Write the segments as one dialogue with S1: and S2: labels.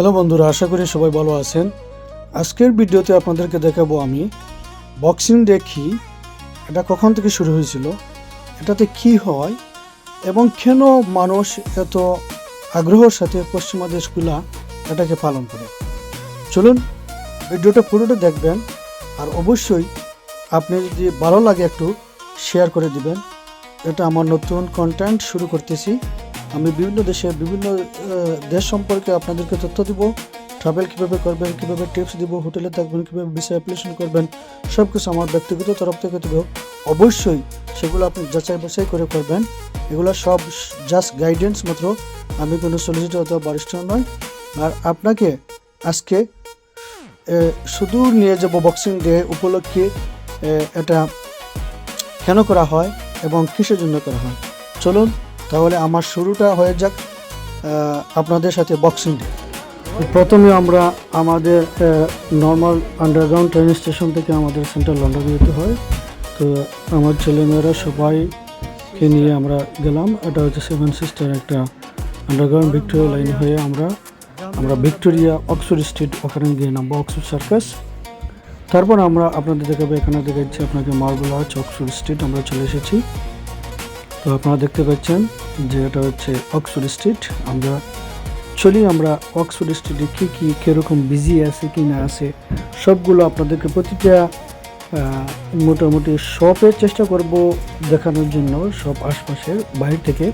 S1: Hello বন্ধুরা, আশা করি সবাই ভালো আছেন। আজকের ভিডিওতে আপনাদেরকে দেখাবো আমি বক্সিং ডে কি, এটা কখন থেকে শুরু হয়েছিল, এটাতে কি হয়, এবং কেন মানুষ এত আগ্রহের সাথে পশ্চিমা দেশগুলা এটাকে পালন করে। চলুন, ভিডিওটা পুরোটা দেখবেন, আর অবশ্যই আপনি যদি ভালো লাগে একটু শেয়ার করে দিবেন। এটা আমার নতুন কন্টেন্ট শুরু করতেছি। আমি বিভিন্ন দেশে, বিভিন্ন দেশ সম্পর্কে আপনাদেরকে তথ্য দিব। ট্রাভেল কীভাবে করবেন, কীভাবে টিপস দিব, হোটেলে থাকবেন, কীভাবে ভিসা অ্যাপ্লিকেশন করবেন সব কিছু আমার ব্যক্তিগত তরফ থেকে দেবো। অবশ্যই সেগুলো আপনি যাচাই বাছাই করে করবেন। এগুলো সব জাস্ট গাইডেন্স মাত্র। আমি কোনো সলিসিটার অথবা বারিস্টার নয় আর আপনাকে আজকে শুধু নিয়ে যাব বক্সিং ডে উপলক্ষে এটা কেন করা হয় এবং কিসের জন্য করা হয়? চলুন তাহলে আমার শুরুটা হয়ে যাক আপনাদের সাথে বক্সিং ডে প্রথমে আমরা আমাদের নর্মাল আন্ডারগ্রাউন্ড ট্রেন স্টেশন থেকে আমাদের সেন্ট্রাল লন্ডন যেতে হয়। তো আমার ছেলেমেয়েরা সবাইকে নিয়ে আমরা গেলাম। এটা হচ্ছে সেভেন সিস্টার একটা আন্ডারগ্রাউন্ড ভিক্টোরিয়া লাইন হয়ে আমরা আমরা ভিক্টোরিয়া অক্সফোর্ড স্ট্রিট ওখানে গিয়ে নামবো অক্সফোর্ড সার্কাস তারপর আমরা আপনাদের দেখাবো, এখানে দেখাচ্ছি আপনাকে মার্বেল আর্চ অক্সফোর্ড স্ট্রিট আমরা চলে এসেছি। তো আপনারা দেখতে পাচ্ছেন যে এটা হচ্ছে অক্সফোর্ড স্ট্রিট আমরা চলি আমরা অক্সফোর্ড স্ট্রিটে কী কী, কীরকম বিজি আছে, কি না আছে, সবগুলো আপনাদেরকে প্রতিটা মোটামুটি শপের চেষ্টা করব দেখানোর জন্য সব আশপাশের বাইরে থেকে।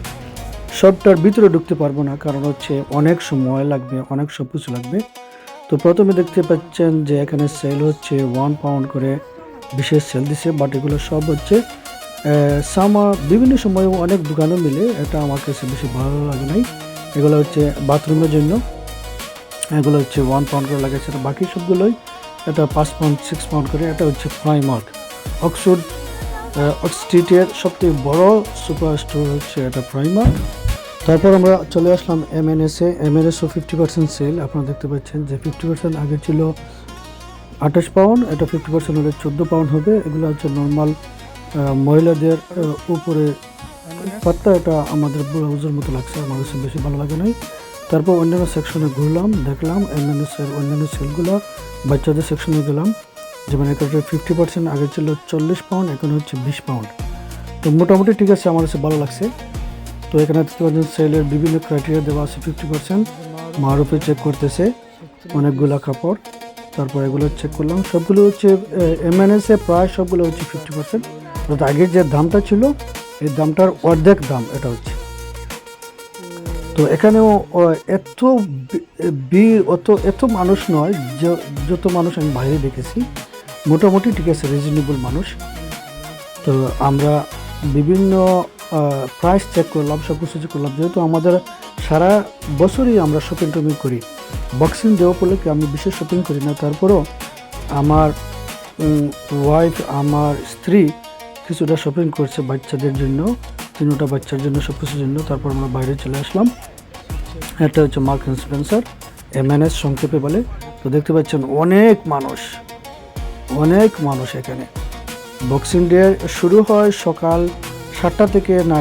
S1: সবটার ভিতরে ঢুকতে পারব না, কারণ হচ্ছে অনেক সময় লাগবে, অনেক সব কিছু লাগবে। তো প্রথমে দেখতে পাচ্ছেন যে এখানে সেল হচ্ছে ওয়ান পাউন্ড করে, বিশেষ সেল দিছে বাট এগুলো সব হচ্ছে সামা বিভিন্ন সময় অনেক দোকানে মিলে এটা আমার কাছে বেশি ভালো লাগে নাই। এগুলো হচ্ছে বাথরুমের জন্য। এগুলো হচ্ছে ওয়ান পাউন্ড করে লাগে সেটা বাকি সবগুলোই এটা পাঁচ পাউন্ড সিক্স পাউন্ড করে। এটা হচ্ছে প্রাইমার্ক অক্সফোর্ড স্ট্রিটের সবথেকে বড় সুপার স্টোর হচ্ছে এটা প্রাইমার্ক তারপর আমরা চলে আসলাম এম এন এসে এম এন এসও ফিফটি পার্সেন্ট সেল আপনারা দেখতে পাচ্ছেন যে ফিফটি পার্সেন্ট আগে ছিল আঠাশ পাউন্ড এটা ফিফটি পার্সেন্ট হলে চোদ্দ পাউন্ড হবে। এগুলো হচ্ছে নর্মাল মহিলাদের উপরে পাত্তা, এটা আমাদের ব্লাউজের মতো লাগছে, আমার কাছে বেশি ভালো লাগে নাই। তারপর অন্যান্য সেকশনে ঘুরলাম, দেখলাম এমএনএসের অন্যান্য সেলগুলো বাচ্চাদের সেকশনে গেলাম। যেমন এখানে ফিফটি পার্সেন্ট আগে ছিল চল্লিশ পাউন্ড এখন হচ্ছে বিশ পাউন্ড তো মোটামুটি ঠিক আছে, আমার কাছে ভালো লাগছে। তো এখানে দেখতে পাচ্ছেন সেলের বিভিন্ন ক্রাইটেরিয়া দেওয়া আছে ফিফটি পার্সেন্ট মারুপে চেক করতেছে, অনেকগুলা কাপড়। তারপর এগুলো চেক করলাম, সবগুলো হচ্ছে এমএনএসে প্রায় সবগুলো হচ্ছে ফিফটি পার্সেন্ট অর্থাৎ আগের যে দামটা ছিল, এই দামটার অর্ধেক দাম এটা হচ্ছে। তো এখানেও এত ভিড় অত, এত মানুষ নয়, যে- যত মানুষ আমি বাইরে দেখেছি, মোটামুটি ঠিক আছে রিজনেবল মানুষ। তো আমরা বিভিন্ন প্রাইস চেক করলাম সব কিছু করলাম। যেহেতু আমাদের সারা বছরই আমরা শপিং টপিং করি বক্সিং ডে উপলক্ষে আমি বিশেষ শপিং করি না, তারপরও আমার ওয়াইফ আমার স্ত্রী কিছুটা শপিং করছে বাচ্চাদের জন্য, তিনটা বাচ্চার জন্য সব কিছুর জন্য। তারপর আমরা বাইরে চলে আসলাম। এটা হচ্ছে মার্ক স্পেন্সার এমএনএস সংক্ষেপে বলে। তো দেখতে পাচ্ছেন অনেক মানুষ অনেক মানুষ এখানে। বক্সিং ডে শুরু হয় সকাল সাতটা থেকে, না,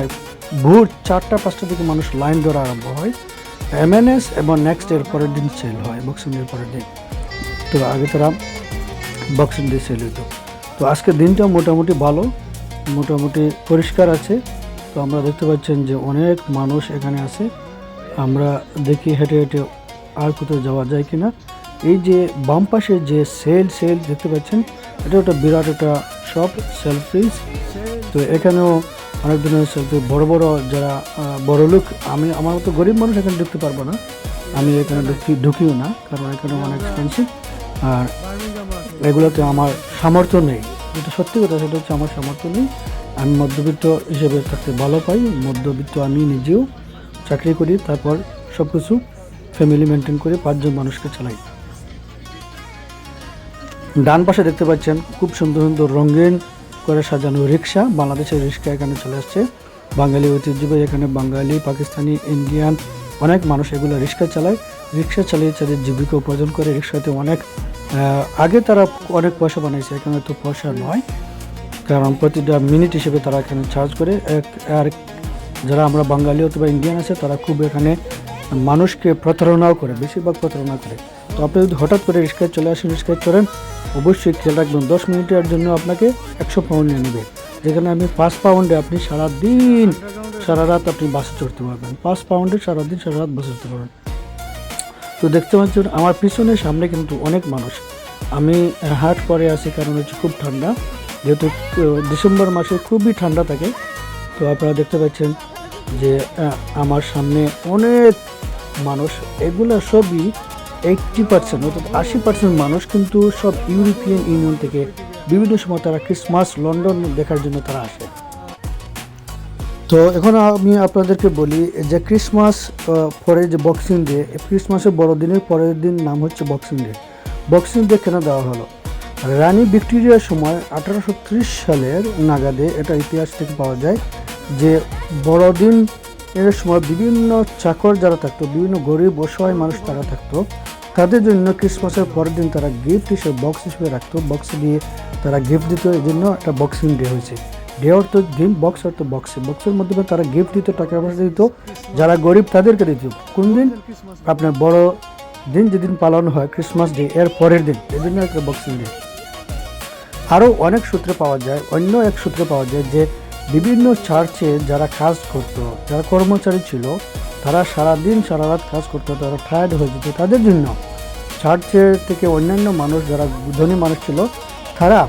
S1: ভোর চারটা, পাঁচটা থেকে মানুষ লাইন ধরা আরম্ভ হয়। এমএনএস এবং নেক্সট এর পরের দিন সেল হয় বক্সিং ডের পরের দিন। তো আগে তারা বক্সিং ডে সেল হতো তো আজকের দিনটা মোটামুটি ভালো। মোটামুটি পরিষ্কার আছে। তো আমরা দেখতে পাচ্ছেন যে অনেক মানুষ এখানে আছে। আমরা দেখি হেঁটে হেঁটে আর কোথাও যাওয়া যায় কিনা। এই যে বাম পাশে যে সেল সেল দেখতে পাচ্ছেন, এটা একটা বিরাট একটা শপ সেল ফ্রিজ তো এখানেও অনেক ধরনের সেলফি বড় বড় যারা বড় লোক, আমি, আমার মতো গরিব মানুষ এখানে ঢুকতে পারব না। আমি এখানে ঢুকি, ঢুকিও না, কারণ এখানে অনেক এক্সপেন্সিভ আর এগুলোতে আমার সামর্থ্য নেই। যেটা সত্যি কথা, সেটা হচ্ছে আমার সামর্থ্য নেই। আমি মধ্যবিত্ত হিসেবে থাকতে ভালো পাই, মধ্যবিত্ত আমি নিজেও চাকরি করি, তারপর সব কিছু ফ্যামিলি মেনটেন করে পাঁচজন মানুষকে চালাই। ডান পাশে দেখতে পাচ্ছেন, খুব সুন্দর সুন্দর রঙিন করে সাজানো রিক্সা, বাংলাদেশের রিক্সা এখানে চলে আসছে। বাঙালি ঐতিহ্যবাহী এখানে বাঙালি, পাকিস্তানি, ইন্ডিয়ান অনেক মানুষ এগুলো রিক্সা চালায়। রিক্সা চালিয়ে তাদের জীবিকা উপার্জন করে, রিক্সাতে অনেক আগে তারা অনেক পয়সা বানাইছে এখানে তো পয়সা নয়। কারণ প্রতিটা মিনিট হিসেবে তারা এখানে চার্জ করে। এক আর যারা আমরা বাঙালি অথবা ইন্ডিয়ান আছে, তারা খুব এখানে মানুষকে প্রতারণাও করে, বেশিরভাগ প্রতারণা করে। তো আপনি যদি হঠাৎ করে রিস্কায় চলে আসেন রিস্কায় চড়েন, অবশ্যই খেয়াল রাখবেন, দশ মিনিটের জন্য আপনাকে একশো পাউন্ড নিয়ে নেবে। যেখানে আপনি পাঁচ পাউন্ডে আপনি সারা দিন সারা রাত আপনি বাসে চড়তে পারবেন। পাঁচ পাউন্ডে সারাদিন, সারা রাত বাসে চড়তে পারবেন। তো দেখতে পাচ্ছেন, আমার পিছনে সামনে কিন্তু অনেক মানুষ। আমি হাট পরে আছি কারণ হচ্ছে খুব ঠান্ডা। যেহেতু ডিসেম্বর মাসে খুবই ঠান্ডা থাকে। তো আপনারা দেখতে পাচ্ছেন যে আমার সামনে অনেক মানুষ। এগুলো সবই এইটটি পার্সেন্ট অর্থাৎ আশি পার্সেন্ট মানুষ কিন্তু সব ইউরোপিয়ান ইউনিয়ন থেকে বিভিন্ন সময় তারা ক্রিসমাস লন্ডন দেখার জন্য তারা আসে। তো এখন আমি আপনাদেরকে বলি যে ক্রিসমাস পরে যে বক্সিং ডে ক্রিসমাসের বড়দিনের পরের দিন নাম হচ্ছে বক্সিং ডে বক্সিং ডে কেন দেওয়া হলো? রানী ভিক্টোরিয়ার সময় আঠারোশো ত্রিশ সালের নাগাদে এটা ইতিহাস থেকে পাওয়া যায় যে বড়দিন এর সময় বিভিন্ন চাকর যারা থাকতো, বিভিন্ন গরিব অসহায় মানুষ তারা থাকতো, তাদের জন্য ক্রিসমাসের পরের দিন তারা গিফট হিসেবে বক্স হিসেবে রাখতো। বক্স দিয়ে তারা গিফট দিত। এই জন্য একটা বক্সিং ডে হয়েছে। ডে অর্থ দিন বক্স অর্থ বক্সে বক্সের মাধ্যমে তারা গিফট দিত, টাকা পয়সা দিত, যারা গরিব তাদেরকে দিত। কোন দিন? আপনার বড় দিন যেদিন পালন হয় ক্রিসমাস ডে এর পরের দিন। জন্য একটা বক্সিং ডে আরও অনেক সূত্রে পাওয়া যায়, অন্য এক সূত্রে পাওয়া যায় যে বিভিন্ন চার্চে যারা কাজ করত, যারা কর্মচারী ছিল, তারা সারাদিন সারা রাত কাজ করতো, তারা টায়ার্ড হয়ে যেত। তাদের জন্য চার্চের থেকে অন্যান্য মানুষ, যারা ধনী মানুষ ছিল, তারা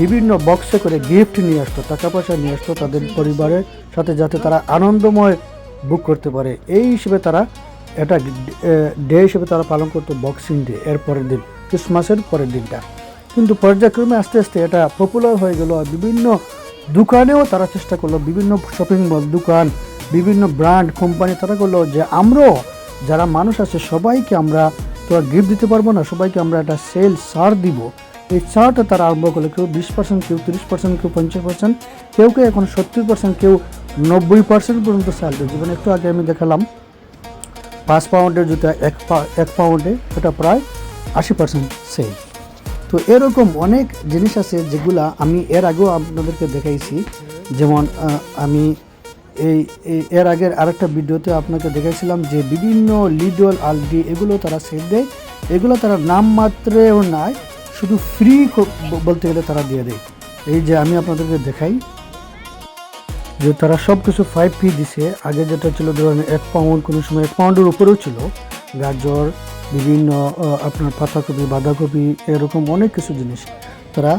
S1: বিভিন্ন বক্সে করে গিফট নিয়ে আসতো, টাকা পয়সা নিয়ে আসতো তাদের পরিবারের সাথে যাতে তারা আনন্দময় বুক করতে পারে। এই হিসেবে তারা এটা ডে হিসেবে তারা পালন করতো বক্সিং ডে এর পরের দিন ক্রিসমাসের পরের দিনটা। কিন্তু পর্যায়ক্রমে আস্তে আস্তে এটা পপুলার হয়ে গেল বিভিন্ন দোকানেও তারা চেষ্টা করল, বিভিন্ন শপিং মল দোকান, বিভিন্ন ব্র্যান্ড কোম্পানি তারা করল যে আমরাও যারা মানুষ আছে সবাইকে আমরা তো আর গিফট দিতে পারব না, সবাইকে আমরা একটা সেল সার দিব। এই ছাড়টা তারা আরম্ভ করল কেউ বিশ পার্সেন্ট কেউ তিরিশ পার্সেন্ট কেউ পঞ্চাশ পার্সেন্ট কেউ কেউ এখন সত্তর পার্সেন্ট কেউ নব্বই পার্সেন্ট পর্যন্ত দিচ্ছে যেমন একটু আগে আমি দেখালাম, পাঁচ পাউন্ডের জুতা এক পা, এক পাউন্ডে ওটা প্রায় আশি পার্সেন্ট সেল তো এরকম অনেক জিনিস আছে যেগুলা আমি এর আগেও আপনাদেরকে দেখাইছি। যেমন আমি এই এর আগের আরেকটা ভিডিওতে আপনাকে দেখাইছিলাম যে বিভিন্ন লিডল আলডি এগুলো তারা সেল দেয়। এগুলো তারা নাম মাত্রেও নাই শুধু ফ্রি বলতে গেলে তারা দিয়ে দেয়। এই যে আমি আপনাদেরকে দেখাই, যে তারা সব কিছু ফাইভ পি দিছে। আগে যেটা ছিল, ধরুন, এক পাউন্ড কোনো সময় এক পাউন্ডের উপরেও ছিল। গাজর, বিভিন্ন আপনার পাতাকপি, বাঁধাকপি, এরকম অনেক কিছু জিনিস। তারা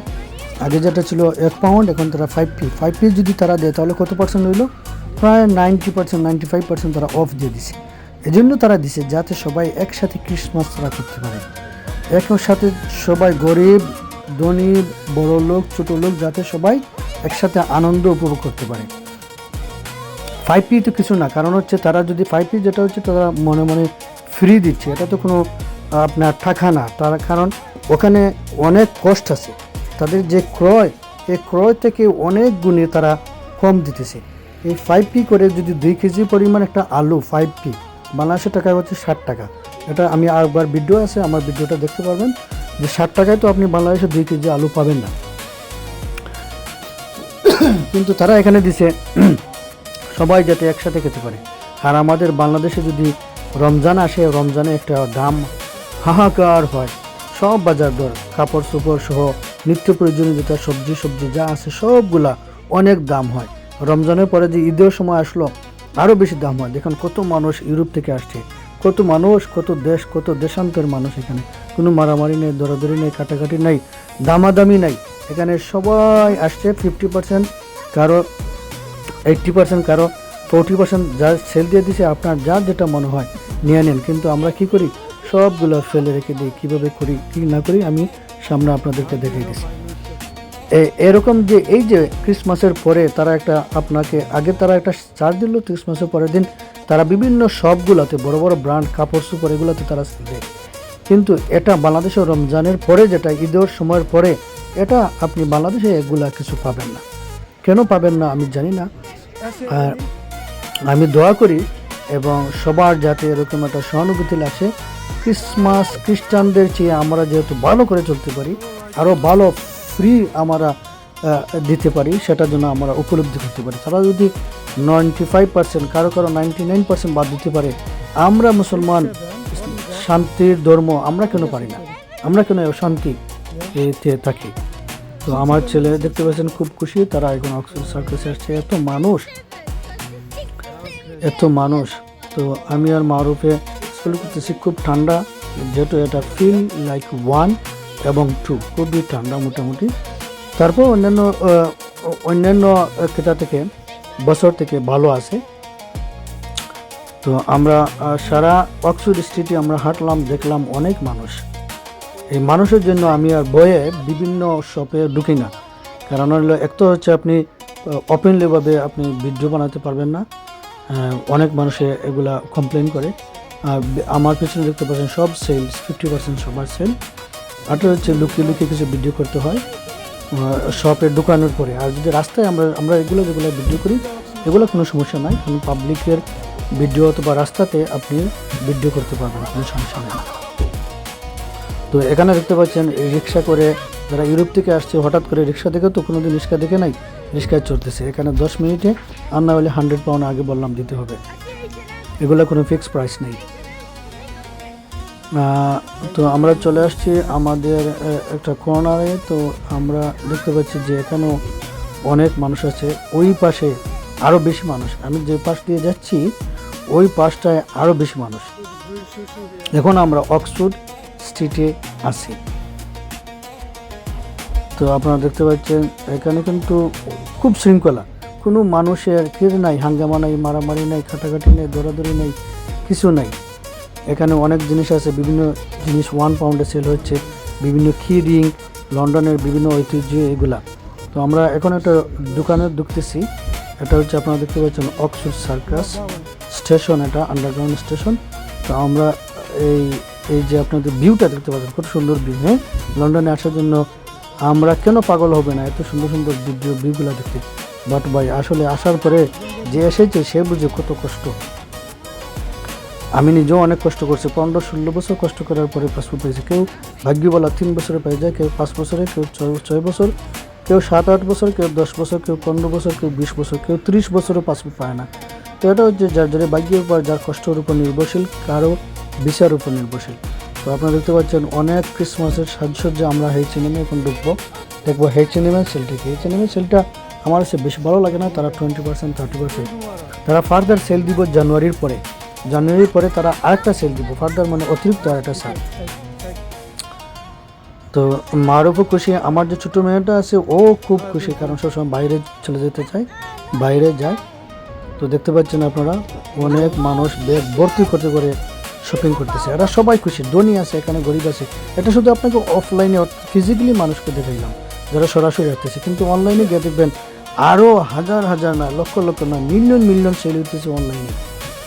S1: আগে যেটা ছিল, এক পাউন্ড এখন তারা ফাইভ পি ফাইভ পি যদি তারা দেয়, তাহলে কত পার্সেন্ট হইল? প্রায় ninety percent ninety five percent তারা অফ দিয়ে দিছে। এজন্য তারা দিছে, যাতে সবাই একসাথে ক্রিসমাস তারা করতে পারে। একর সাথে সবাই গরিব, ধনী, বড় লোক, ছোট লোক, যাতে সবাই একসাথে আনন্দ উপভোগ করতে পারে। ফাইভ পি তো কিছু না, কারণ হচ্ছে তারা যদি ফাইভ পি যেটা হচ্ছে তারা মনে মনে ফ্রি দিচ্ছে, এটা তো কোনো, আপনার টাকা না। তারা কারণ ওখানে অনেক কষ্ট আছে। তাদের যে ক্রয়, এই ক্রয় থেকে অনেক গুণে তারা কম দিতেছে। এই ফাইভ পি করে যদি দুই কেজি পরিমাণ একটা আলু ফাইভ পি বাংলাদেশের টাকায় হচ্ছে ষাট টাকা। এটা আমি আরেকবার ভিডিও আছে, আমার ভিডিওটা দেখতে পারবেন। যে ষাট টাকায় তো আপনি বাংলাদেশে দুই কেজি আলু পাবেন না। কিন্তু তারা এখানে দিছে, সবাই যাতে একসাথে খেতে পারে। আর আমাদের বাংলাদেশে যদি রমজান আসে, রমজানে একটা দাম হাহাকার হয়। সব বাজার দর, কাপড় চোপড় সহ, নিত্য প্রয়োজনীয় যেটা সবজি সবজি যা আছে, সবগুলা অনেক দাম হয়। রমজানের পরে যে ঈদের সময় আসলো আরও বেশি দাম হয়। দেখুন কত মানুষ ইউরোপ থেকে আসছে। কত মানুষ, কত দেশ, কত দেশান্তের মানুষ এখানে। কোনো মারামারি নেই, দরাদরি নেই, কাটাকাটি নেই, দামাদামি নাই। এখানে সবাই আসছে ফিফটি পার্সেন্ট কারও এইট্টি পার্সেন্ট কারও ফোরটি পার্সেন্ট যা সেল দিয়ে দিছে, আপনার যার যেটা মনে হয়, নিয়ে নেন। কিন্তু আমরা কি করি? সবগুলো ফেলে রেখে দিই। কীভাবে করি, কী না করি, আমি সামনে আপনাদেরকে দেখিয়ে দিচ্ছি এ- এরকম যে, এই যে ক্রিসমাসের পরে তারা একটা আপনাকে, আগে তারা একটা চার্জ দিল ক্রিসমাসের পরের দিন তারা বিভিন্ন শপগুলোতে বড় বড় ব্র্যান্ড কাপড় সুপড় এগুলোতে তারা দেয় কিন্তু এটা বাংলাদেশের রমজানের পরে যেটা ঈদের সময়ের পরে, এটা আপনি বাংলাদেশে এগুলা কিছু পাবেন না। কেন পাবেন না আমি জানি না। আর আমি দোয়া করি এবং সবার যাতে এরকম একটা সহানুভূতি আসে, ক্রিসমাস খ্রিস্টানদের চেয়ে আমরা যেহেতু ভালো করে চলতে পারি আরও ভালো ফ্রি আমরা দিতে পারি, সেটার জন্য আমরা উপলব্ধি করতে পারি। তারা যদি নাইনটি ফাইভ পার্সেন্ট কারও কারও নাইনটি নাইন পার্সেন্ট বাদ দিতে পারে, আমরা মুসলমান শান্তির ধর্ম আমরা কেন পারি না? আমরা কেন অশান্তি এতে থাকি? তো আমার ছেলে দেখতে পাচ্ছেন, খুব খুশি, তারা এখন অক্সফোর্ড সার্কাসে আসছে। এত মানুষ এত মানুষ। তো আমি আর মারুফে স্কুল করতেছি, খুব ঠান্ডা, যেহেতু এটা ফিল লাইক ওয়ান এবং টু খুবই ঠান্ডা মোটামুটি। তারপর অন্যান্য অন্যান্য ক্ষেত্র থেকে, বছর থেকে ভালো আছে। তো আমরা সারা অক্সফোর্ড স্ট্রিটে আমরা হাঁটলাম, দেখলাম অনেক মানুষ। এই মানুষের জন্য আমি আর বয়ে বিভিন্ন শপে ঢুকি না। কারণ হলো, এক তো হচ্ছে আপনি ওপেনলিভাবে আপনি ভিডিও বানাতে পারবেন না। অনেক মানুষে এগুলা কমপ্লেন করে। আর আমার পিছনে দেখতে পাচ্ছেন সব সেলস ফিফটি পার্সেন্ট সবার সেল আরটা হচ্ছে লুকিয়ে লুকিয়ে কিছু ভিডিও করতে হয়। শপের দোকানের পরে। আর যদি রাস্তায় আমরা আমরা এগুলো যেগুলো ভিডিও করি, এগুলো কোনো সমস্যা নাই। কারণ পাবলিকের ভিডিও অথবা রাস্তাতে আপনি ভিডিও করতে পারবেন, কোনো সমস্যা নেই। তো এখানে দেখতে পাচ্ছেন রিক্সা করে যারা ইউরোপ থেকে আসছে, হঠাৎ করে রিক্সা দেখে তো কোনোদিন রিক্সা দেখে নাই, রিক্সায় চড়তেছে। এখানে দশ মিনিটে আর না হলে হান্ড্রেড পাউন্ড আগে বললাম দিতে হবে। এগুলো কোনো ফিক্সড প্রাইস নেই। তো আমরা চলে আসছি আমাদের একটা কর্নারে তো আমরা দেখতে পাচ্ছি যে এখানেও অনেক মানুষ আছে। ওই পাশে আরও বেশি মানুষ। আমি যে পাশ দিয়ে যাচ্ছি, ওই পাশটায় আরও বেশি মানুষ। এখন আমরা অক্সফোর্ড স্ট্রিটে আছি। তো আপনারা দেখতে পাচ্ছেন, এখানে কিন্তু খুব শৃঙ্খলা। কোনো মানুষের কেড়ে নাই, হাঙ্গামা নাই, মারামারি নাই, খাটাখাটি নেই, দৌড়াদৌড়ি নেই, কিছু নাই। এখানে অনেক জিনিস আছে, বিভিন্ন জিনিস ওয়ান পাউন্ডে সেল হচ্ছে, বিভিন্ন কি রিং লন্ডনের বিভিন্ন ঐতিহ্য এগুলা। তো আমরা এখন একটা দোকানে ঢুকতেছি, এটা হচ্ছে আপনারা দেখতে পাচ্ছেন অক্সফোর্ড সার্কাস স্টেশন, এটা আন্ডারগ্রাউন্ড স্টেশন। তো আমরা এই এই যে আপনাদের ভিউটা দেখতে পাচ্ছেন, খুব সুন্দর ভিউ হ্যাঁ? লন্ডনে আসার জন্য আমরা কেন পাগল হবে না, এত সুন্দর সুন্দর ভিডিও ভিউগুলো দেখতে। বাট ভাই, আসলে আসার পরে যে এসেছে, সে বুঝে কত কষ্ট। আমি নিজেও অনেক কষ্ট করছি। পনেরো, ষোলো বছর কষ্ট করার পরে পাসপোর্ট পেয়েছি। কেউ ভাগ্যবলা তিন বছরে পেয়ে যায়, কেউ পাঁচ বছরে, কেউ ছয় বছর, কেউ সাত, আট বছর, কেউ দশ বছর, কেউ পনেরো বছর, কেউ বিশ বছর, কেউ ত্রিশ বছরও পাসপোর্ট পায় না। তো এটা হচ্ছে যার যার ভাগ্যের উপর, যার কষ্টের উপর নির্ভরশীল, কারও বিচার উপর নির্ভরশীল। তো আপনারা দেখতে পাচ্ছেন, অনেক ক্রিসমাসের সাজসজ্জা আমরা হেই সিনেমা এখন ঢুকবো দেখব হেই সিনেমার সেলটাকে। এই সিনেমার সেলটা আমার কাছে বেশি ভালো লাগে না, তারা টোয়েন্টি পার্সেন্ট থার্টি পার্সেন্ট তারা ফার্দার সেল দিব জানুয়ারির পরে। জানুয়ারির পরে তারা আরেকটা সেল দিব। ফার্দার মানে অতিরিক্ত আরেকটা সেল তো মার উপর খুশি, আমার যে ছোটো মেয়েটা আছে, ও খুব খুশি, কারণ সবসময় বাইরে চলে যেতে চায়, বাইরে যায়। তো দেখতে পাচ্ছেন আপনারা, অনেক মানুষ ব্যাগ ভর্তি করতে করে শপিং করতেছে। এরা সবাই খুশি, ধনী আছে, এখানে গরিব আছে। এটা শুধু আপনাকে অফলাইনে ফিজিক্যালি মানুষকে দেখাইলাম, যারা সরাসরি আসতেছে। কিন্তু অনলাইনে গিয়ে দেখবেন আরও হাজার হাজার না, লক্ষ লক্ষ না মিলিয়ন মিলিয়ন সেল হইতেছে অনলাইনে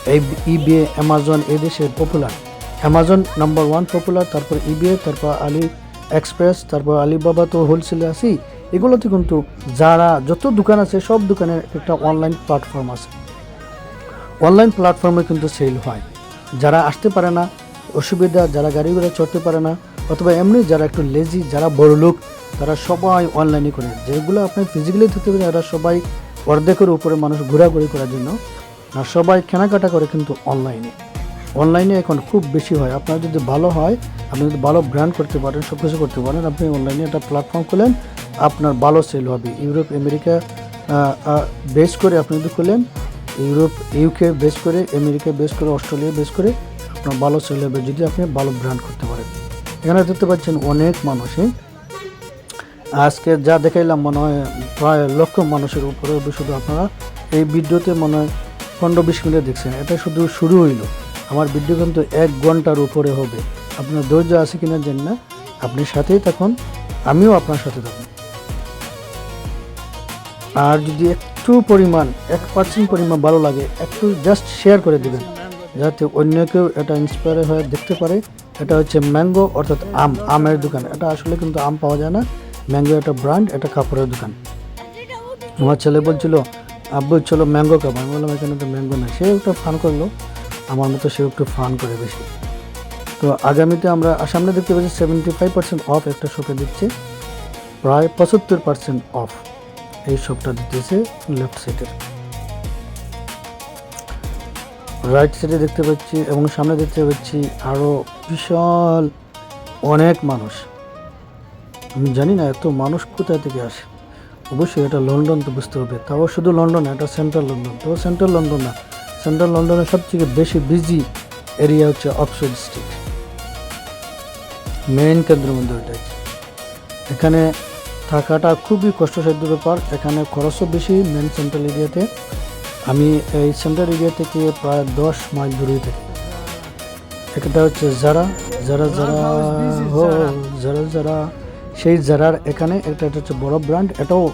S1: এই ইবিএ অ্যামাজন এদেশে popular Amazon number one popular তারপর ইবিএ তারপর আলি এক্সপ্রেস তারপর আলিবাবা তো হোলসেলে আছি এগুলোতে কিন্তু যারা যত দোকান আছে, সব দোকানের একটা অনলাইন প্ল্যাটফর্ম আছে। অনলাইন প্ল্যাটফর্মে কিন্তু সেল হয়। যারা আসতে পারে না, অসুবিধা, যারা গাড়ি ঘোড়া চড়তে পারে না, অথবা এমনি যারা একটু লেজি যারা বড় লোক, তারা সবাই অনলাইনে করে। যেগুলো আপনি ফিজিক্যালি ধরতে পারেন, এরা সবাই অর্ধেকের উপরে মানুষ ঘোরাঘুরি করার জন্য। আর সবাই কেনাকাটা করে কিন্তু অনলাইনে অনলাইনে এখন খুব বেশি হয়। আপনার যদি ভালো হয়, আপনি যদি ভালো ব্র্যান্ড করতে পারেন সব কিছু করতে পারেন, আপনি অনলাইনে একটা প্ল্যাটফর্ম খুলেন, আপনার ভালো সেল হবে। ইউরোপ আমেরিকা বেস করে আপনি যদি খুলেন ইউরোপ ইউকে বেস করে আমেরিকা বেস করে অস্ট্রেলিয়া বেস করে, আপনার ভালো সেল হবে যদি আপনি ভালো ব্র্যান্ড করতে পারেন। এখানে দেখতে পাচ্ছেন অনেক মানুষই। আজকে যা দেখাইলাম মনে হয় প্রায় লক্ষ মানুষের উপরে শুধু আপনারা। এই ভিডিওতে মনে হয় পনেরো বিশ মিনিট দেখছেন, এটা শুধু শুরু হইল। আমার ভিডিও কিন্তু এক ঘণ্টার উপরে হবে। আপনার ধৈর্য আছে কিনা জানি না। আপনি সাথেই থাকুন, আমিও আপনার সাথে থাকুন। আর যদি একটু পরিমাণ, এক পার্সেন্ট পরিমাণ ভালো লাগে, একটু জাস্ট শেয়ার করে দিবেন। যাতে অন্য কেউ এটা ইন্সপায়ার হয়ে দেখতে পারে। এটা হচ্ছে ম্যাঙ্গো অর্থাৎ আম, আমের দোকান। এটা আসলে কিন্তু আম পাওয়া যায় না। ম্যাঙ্গো একটা ব্র্যান্ড এটা কাপড়ের দোকান। আমার ছেলে বলছিল আব্বু, চলো ম্যাঙ্গো খাব। আমি বললাম, এখানে তো ম্যাঙ্গো না সে একটু ফান করল। আমার মতো সে একটু ফান করে বেশি। তো আগামীতে আমরা সামনে দেখতে পাচ্ছি সেভেন্টি ফাইভ পার্সেন্ট অফ একটা শপে দিচ্ছে। প্রায় পঁচাত্তর পার্সেন্ট অফ এই শপটা দিতেছে লেফট সাইডের রাইট সাইডে দেখতে পাচ্ছি, এবং সামনে দেখতে পাচ্ছি আরও বিশাল অনেক মানুষ। আমি জানি না এত মানুষ কোথায় থেকে আসে। অবশ্যই এটা লন্ডন তো বুঝতে হবে। তাও শুধু লন্ডন এটা সেন্ট্রাল লন্ডন তো সেন্ট্রাল লন্ডন না সেন্ট্রাল লন্ডনের সবথেকে বেশি বিজি এরিয়া হচ্ছে অক্সফোর্ড স্ট্রিট মেইন কেন্দ্রের মধ্যে ওইটা এখানে থাকাটা খুবই কষ্টসাধ্য ব্যাপার। এখানে খরচও বেশি মেন সেন্ট্রাল এরিয়াতে আমি এই সেন্ট্রাল এরিয়া থেকে প্রায় দশ মাইল দূরে থাকি। একটা হচ্ছে যারা যারা যারা হো যারা যারা সেই যারার এখানে, এটা হচ্ছে বড় ব্র্যান্ড এটাও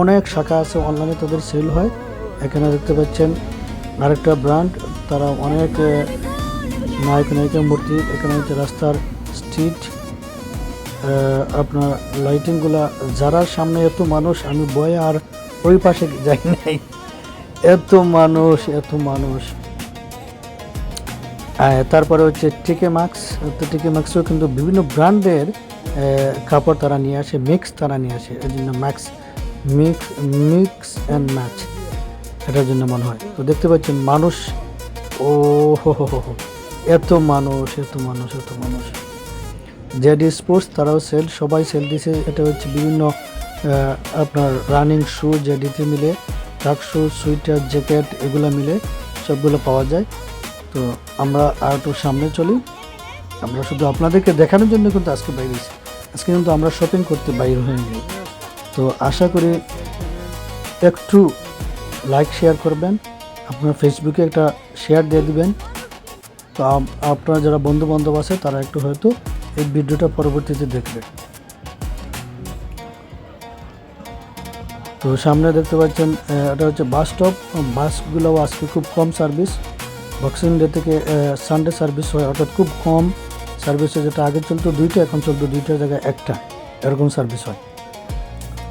S1: অনেক শাখা আছে অনলাইনে তাদের সেল হয়। এখানে দেখতে পাচ্ছেন আরেকটা ব্র্যান্ড তারা অনেক নায়ক, নায়িকা মূর্তি, এখানে হচ্ছে রাস্তার স্ট্রিট আপনার লাইটিংগুলা যারা সামনে এত মানুষ, আমি বয়ে আর ওই পাশে যাই নাই। এত মানুষ এত মানুষ। তারপরে হচ্ছে টিকে মাক্স টিকে মাক্সও কিন্তু বিভিন্ন ব্র্যান্ডের কাপড় তারা নিয়ে আসে মিক্স তারা নিয়ে আসে। এর জন্য max mix mix and match এটার জন্য মনে হয়। তো দেখতে পাচ্ছেন মানুষ, ও হো হো হো এত মানুষ এত মানুষ এত মানুষ। জেডি স্পোর্টস তারাও সেল সবাই সেল দিছে। এটা হচ্ছে বিভিন্ন আপনার রানিং শু জেডিতে মিলে ট্রাক শু সুইটার জ্যাকেট এগুলো মিলে সবগুলো পাওয়া যায়। তো আমরা আর একটু সামনে চলি। আমরা শুধু আপনাদেরকে দেখানোর জন্য কিন্তু আজকে বাইরেছি আজকে কিন্তু আমরা শপিং করতে বাইরে হয়ে গেল তো আশা করি একটু লাইক শেয়ার করবেন। আপনার ফেসবুকে একটা শেয়ার দিয়ে দিবেন। তো আপ- আপনার যারা বন্ধু বান্ধব আছে, তারা একটু হয়তো এই ভিডিওটা পরবর্তীতে দেখবে। তো সামনে দেখতে পাচ্ছেন এটা হচ্ছে বাস স্টপ বাসগুলো আজকে খুব কম সার্ভিস বক্সিং ডে থেকে সানডে সার্ভিস হয়, অর্থাৎ খুব কম। সার্ভিস যেটা আগে চলতো দুইটা, এখন চলতো দুইটার জায়গায় একটা। এরকম সার্ভিস হয়।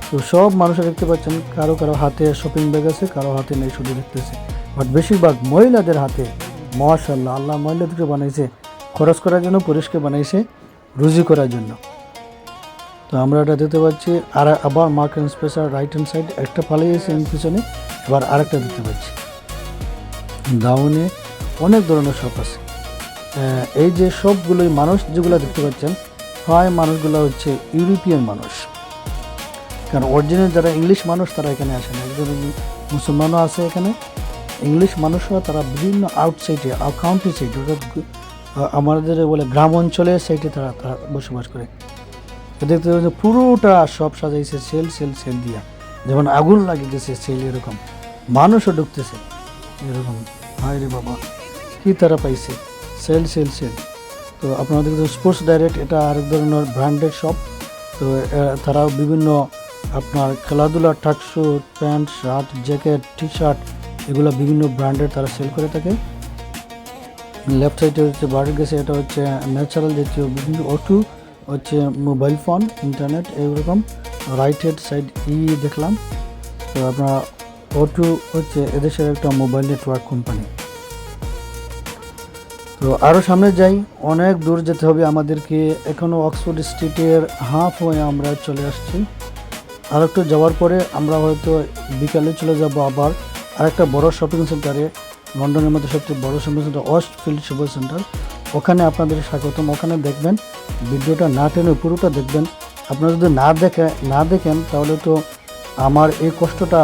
S1: তো সব মানুষের দেখতে পাচ্ছেন, কারও কারও হাতে শপিং ব্যাগ আছে, কারও হাতে নেই শুধু দেখতেছে। বাট বেশিরভাগ মহিলাদের হাতে মাশাল্লাহ আল্লাহ মহিলাদেরকে বানাইছে, খরচ করার জন্য, পুরুষকে বানাইছে রুজি করার জন্য। তো আমরা এটা দেখতে পাচ্ছি, আর আবার Marks and Spencer right hand side একটা পালিয়েছে পিছনে, এবার আরেকটা দেখতে পাচ্ছি। ডাউনে অনেক ধরনের শপ আছে। এই যে সবগুলোই মানুষ যেগুলো দেখতে পাচ্ছেন, হয় মানুষগুলো হচ্ছে ইউরোপিয়ান মানুষ। কারণ অরিজিনাল যারা ইংলিশ মানুষ, তারা এখানে আসে না। একজন মুসলমানও আছে এখানে। ইংলিশ মানুষরা তারা বিভিন্ন আউটসাইডে সাইডে অর্থাৎ আমাদের বলে গ্রাম অঞ্চলে সাইডে তারা তারা বসবাস করে। দেখতে পাচ্ছি পুরোটা সব সাজাইছে সেল সেল সেল দিয়া। যেমন আগুন লাগিয়ে দিয়েছে সেল এরকম। মানুষও ঢুকতেছে। এরকম। হায় রে বাবা, কি তারা পাইছে? Sale sale sale. তো আপনাদের স্পোর্টস ডাইরেক্ট এটা আরেক ধরনের ব্র্যান্ডেড শপ তো তারাও বিভিন্ন আপনার খেলাধুলার tracksuit pant shirt jacket T shirt এগুলো বিভিন্ন ব্র্যান্ডের তারা সেল করে থাকে। লেফট সাইডে হচ্ছে বাড়ি গেছে এটা হচ্ছে ন্যাচারাল জাতীয় বিভিন্ন ওটু হচ্ছে মোবাইল ফোন ইন্টারনেট এইরকম। রাইট হ্যান্ড সাইড ই দেখলাম। তো আপনার ওটু হচ্ছে এদেশের একটা মোবাইল নেটওয়ার্ক কোম্পানি তো আরও সামনে যাই, অনেক দূর যেতে হবে আমাদেরকে। এখনও অক্সফোর্ড স্ট্রিটের হাফ হয়ে আমরা চলে আসছি। আর একটু যাওয়ার পরে আমরা হয়তো বিকালে চলে যাব আবার। আরেকটা বড় শপিং সেন্টারে লন্ডনের মধ্যে সবচেয়ে বড় shopping centre Westfield shopping centre ওখানে আপনাদের স্বাগতম। ওখানে দেখবেন, ভিডিওটা না টেনে পুরোটা দেখবেন। আপনারা যদি না দেখে, না দেখেন, তাহলে তো আমার এই কষ্টটা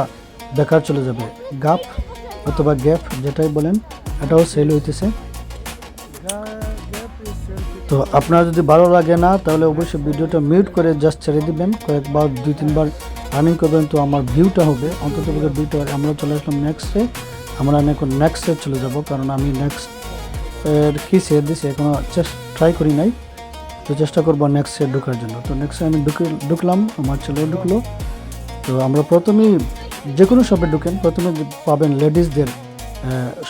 S1: বেকার চলে যাবে। গাপ অথবা গ্যাপ যেটাই বলেন, এটাও সেল হইতেছে। তো আপনার যদি ভালো লাগে না, তাহলে অবশ্যই ভিডিওটা মিউট করে জাস্ট ছেড়ে দিবেন। কয়েকবার, দুই, তিনবার রানিং করবেন, তো আমার ভিউটা হবে। অন্তত ভিউটা আমরা চলে আসলাম নেক্সটে আমরা এখন নেক্সটে চলে যাব, কারণ আমি নেক্সট এর কী সেট দিছি এখনও চেষ্টা ট্রাই করি নাই। তো চেষ্টা করব নেক্সট সেট ঢোকার জন্য। তো নেক্সট আমি ঢুকে ঢুকলাম, আমার ছেলেও ঢুকলো। তো আমরা প্রথমেই যে কোনো শপে ঢুকেন, প্রথমে পাবেন লেডিসদের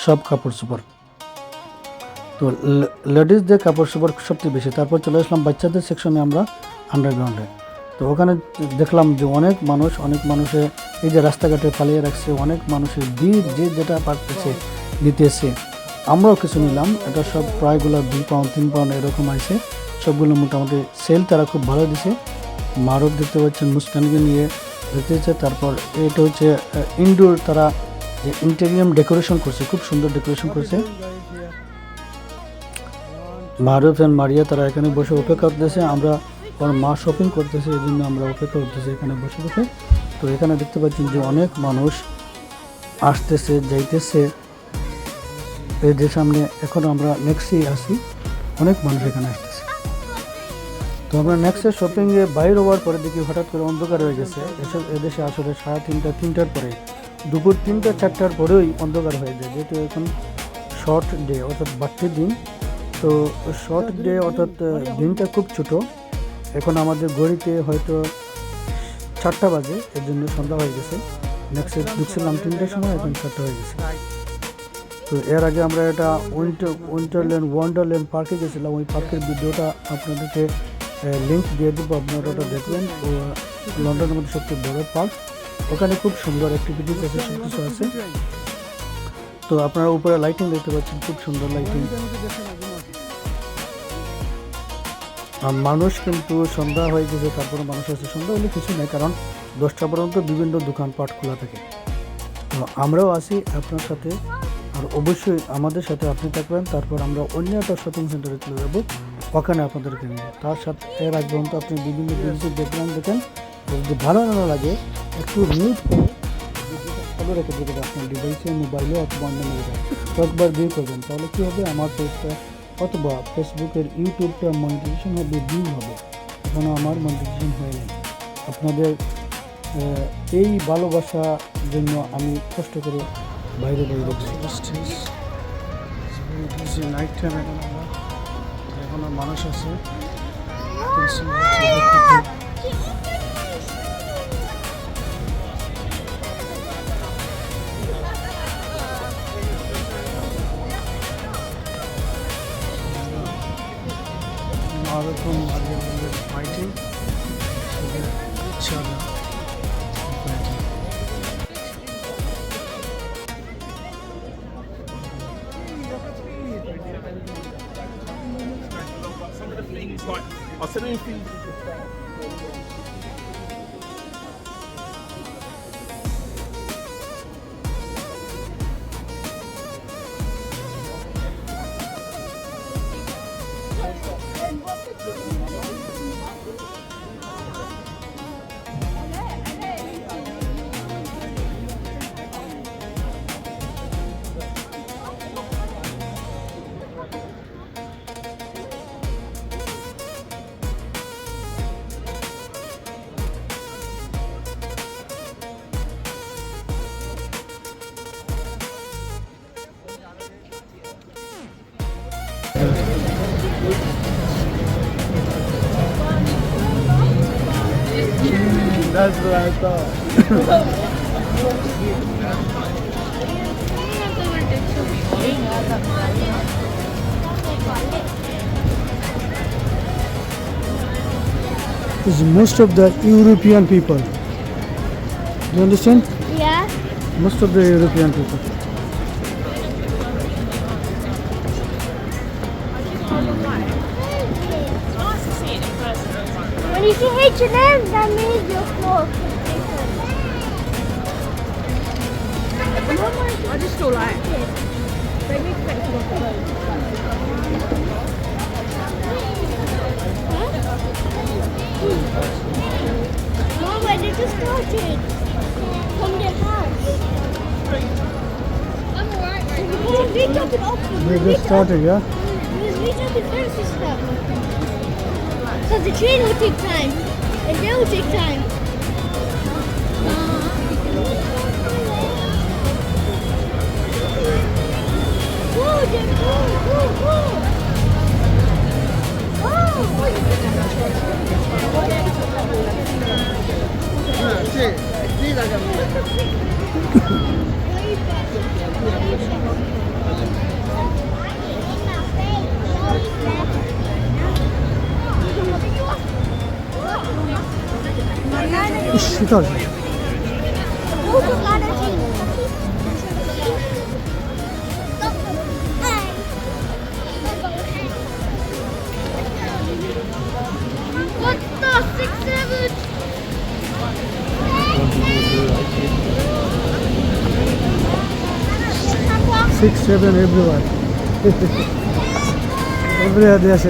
S1: সব কাপড় চোপড়। তো লেডিসদের কাপড় চোপড় সবচেয়ে বেশি। তারপর চলে আসলাম বাচ্চাদের সেকশনে আমরা আন্ডারগ্রাউন্ডে তো ওখানে দেখলাম যে অনেক মানুষ, অনেক মানুষে এই যে রাস্তাঘাটে পালিয়ে রাখছে, অনেক মানুষের ভিড় যে যেটা পারতেছে নিতেছে আমরাও কিছু নিলাম, এটা সব প্রায়গুলো দুই পাউন্ড, তিন পাউন্ড এরকম আছে। সবগুলো মোটামুটি সেল তারা খুব ভালো দিছে। মারক দেখতে পাচ্ছেন, মুস্কানকে নিয়ে দেখতে হচ্ছে তারপর এটা হচ্ছে ইনডোর তারা যে ইন্টেরিয়াম ডেকোরেশন করছে, খুব সুন্দর ডেকোরেশন করছে। মারুফ অ্যান্ড মারিয়া তারা এখানে বসে অপেক্ষা করতেছে, আমরা ওর মা শপিং করতেছে এই জন্য আমরা অপেক্ষা করতেছি এখানে বসে বসে। তো এখানে দেখতে পাচ্ছেন যে অনেক মানুষ আসতেছে, যাইতেছে। এই যে সামনে এখন আমরা নেক্সটেই আসি অনেক মানুষ এখানে আসতেছে। তো আমরা নেক্সটে শপিংয়ে বাইর হওয়ার পরে দেখি হঠাৎ করে অন্ধকার হয়ে গেছে। এসব এদেশে আসলে সাড়ে তিনটা, তিনটার পরে, দুপুর তিনটা, চারটার পরেই অন্ধকার হয়ে যায়। যেহেতু এখন শর্ট ডে অর্থাৎ বাড়তির দিন। তো শর্ট ডে অর্থাৎ দিনটা খুব ছোট। এখন আমাদের ঘড়িতে হয়তো চারটা বাজে এর জন্য সন্ধ্যা হয়ে গেছে। নেক্সট ঢুকছিলাম তিনটার সময়, এখন চারটা হয়ে গেছে। তো এর আগে আমরা এটা উইন্টার, উইন্টারল্যান্ড, ওয়ান্ডারল্যান্ড পার্কে গেছিলাম। ওই পার্কের ভিডিওটা আপনাদেরকে লিঙ্ক দিয়ে দেবো, আপনারা ওটা দেখবেন। ও, লন্ডনের মধ্যে সবচেয়ে বড় পার্ক। ওখানে খুব সুন্দর অ্যাক্টিভিটিস আছে সব কিছু আছে। তো আপনারা উপরে লাইটিং দেখতে পাচ্ছেন, খুব সুন্দর লাইটিং মানুষ কিন্তু সন্ধ্যা হয়ে গেছে তারপরে মানুষ আছে সন্ধ্যা হলে কিছু নেই কারণ দশটা পর্যন্ত বিভিন্ন দোকানপাট খোলা থাকে। তো আমরাও আসি আপনার সাথে আর অবশ্যই আমাদের সাথে আপনি থাকবেন তারপর আমরা অন্য একটা শপিং সেন্টারে চলে যাব ওখানে আপনাদেরকে নেব তার সাথে এর আগ পর্যন্ত আপনি বিভিন্ন জিনিসের দেখলাম দেখেন যদি ভালো না লাগে একটু মিউট করে চালু রেখে দেবেন আপনার ডিভাইসে মোবাইলে অথবা অন্য মোবাইলে কয়েকবার ভিউ করবেন তাহলে কী হবে? আমার পেজটা অথবা ফেসবুকের ইউটিউবটা মনিটাইজেশন হবে ভিউ হবে এখনও আমার মনিটাইজেশন হয়নি। আপনাদের এই ভালোবাসার জন্য আমি কষ্ট করে বাইরে বাইরে নাইট টাইম এখন আমরা মানুষ আছে other from fighting. So we each other.
S2: Some of the things like I said anything That's what I thought.
S1: is most of the European people. Do you understand?
S3: Yeah.
S1: Most of the European people.
S3: But if you hate your name, that means you're.
S4: I just don't like it. They make to. Mom, where
S3: did you start it? From the house. I'm alright right now. We
S1: just started, yeah?
S3: We just started first. Because the train will take time. And they will take time. Whoa, they're the six seven?
S1: Six seven everywhere everywhere দিয়ে আছে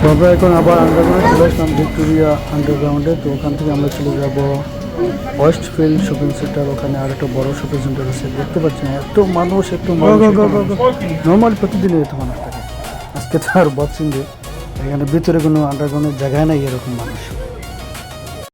S1: তো আমরা এখন আবার underground চলে আসলাম Victoria আন্ডারগ্রাউন্ডে তো ওখান থেকে আমরা চলে যাব ওয়েস্ট ফিল্ড শপিং সেন্টার ওখানে আর একটা বড় শপিং সেন্টার আছে। দেখতে পাচ্ছি না এত মানুষ এত নর্মাল প্রতিদিনই এত মানুষ থাকে। আজকে তো আর বক্সিং ডে এখানে ভিতরে কোনো আন্ডারগ্রাউন্ডের জায়গায় নাই এরকম মানুষ।